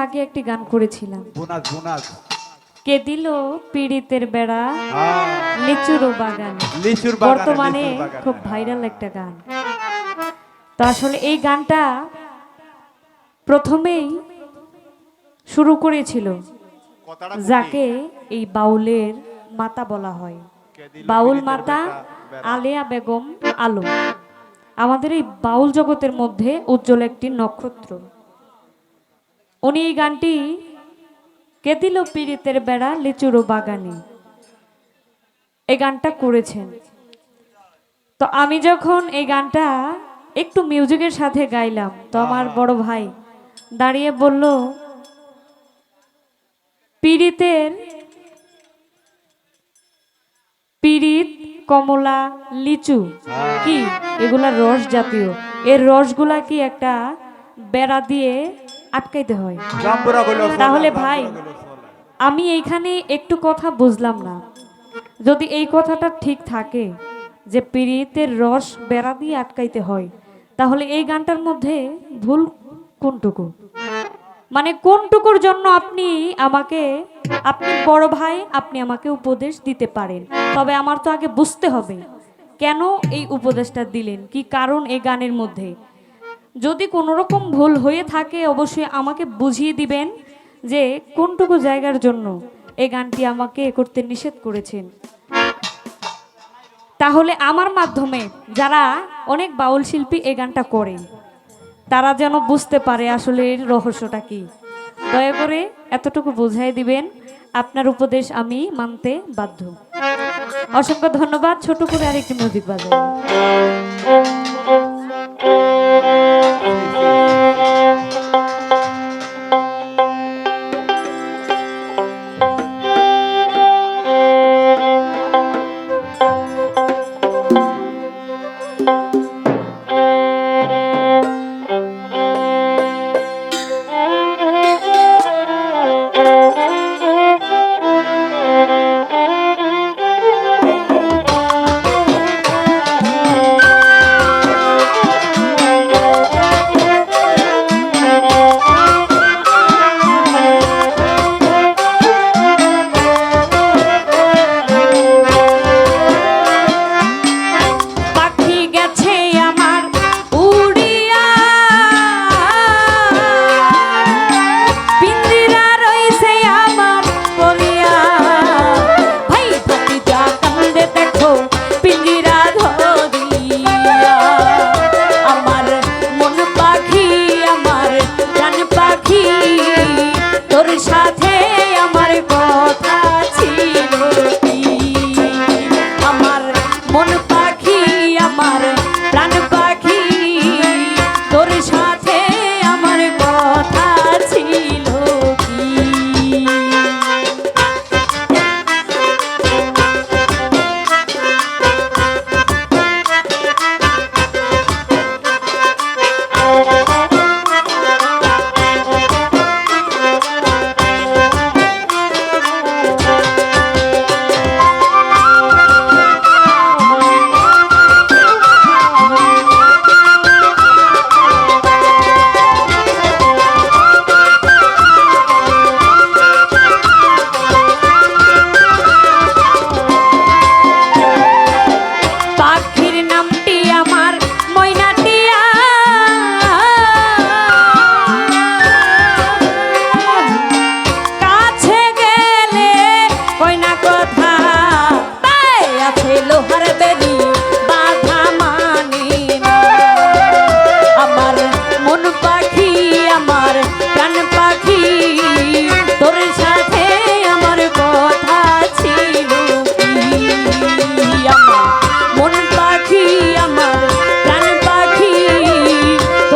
ফাঁকে একটি গান করেছিলাম। বোনাস বোনাস কে দিল পীড়িতের বেড়া? লিচুর বাগান। লিচুর বাগানে, বর্তমানে খুব ভাইরাল একটা গান। তো আসলে এই গানটা প্রথমেই শুরু করেছিল যাকে এই বাউলের মাতা বলা হয়। বাউল মাতা আলেয়া বেগম আলো আমাদের এই বাউল জগতের মধ্যে উজ্জ্বল একটি নক্ষত্র। উনি এই গানটি কে দিল পীড়িতের বেড়া লিচুরো বাগানে। এই গানটা করেছেন। তো আমি যখন এই গানটা একটু মিউজিকের সাথে গাইলাম তো আমার বড় ভাই দাঁড়িয়ে বলল পীড়িতের পিরিত কমলা লিচু কি? এগুলা রস জাতীয়। এর রসগুলা কি একটা বেড়া দিয়ে আটকাইতে হয়। তাহলে ভাই আমি এইখানে একটু কথা বুঝলাম না। যদি এই কথাটা ঠিক থাকে যে পিরিতের রস বেড়া দিয়ে আটকাইতে হয় তাহলে এই গানটার মধ্যে ভুল কোনটুকু? মানে কোনটুকুর জন্য আপনি আমাকে আপনি বড় ভাই আপনি আমাকে উপদেশ দিতে পারেন? তবে আমার তো আগে বুঝতে হবে কেন এই উপদেশটা দিলেন? কি কারণ এই গানের মধ্যে? যদি কোনো রকম ভুল হয়ে থাকে, অবশ্যই আমাকে বুঝিয়ে দিবেন যে কোনটুকু জায়গার জন্য এই গানটি আমাকে করতে নিষেধ করেছেন। তাহলে আমার মাধ্যমে যারা অনেক বাউল শিল্পী এই গানটা করে, তারা যেন বুঝতে পারে আসলে এর রহস্যটা কি। দয়া করে এতটুকু বুঝাই দিবেন, আপনার উপদেশ আমি মানতে বাধ্য। অসংখ্য ধন্যবাদ ছোট করে আরেকটি মিউজিক বাজাই you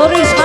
Doris.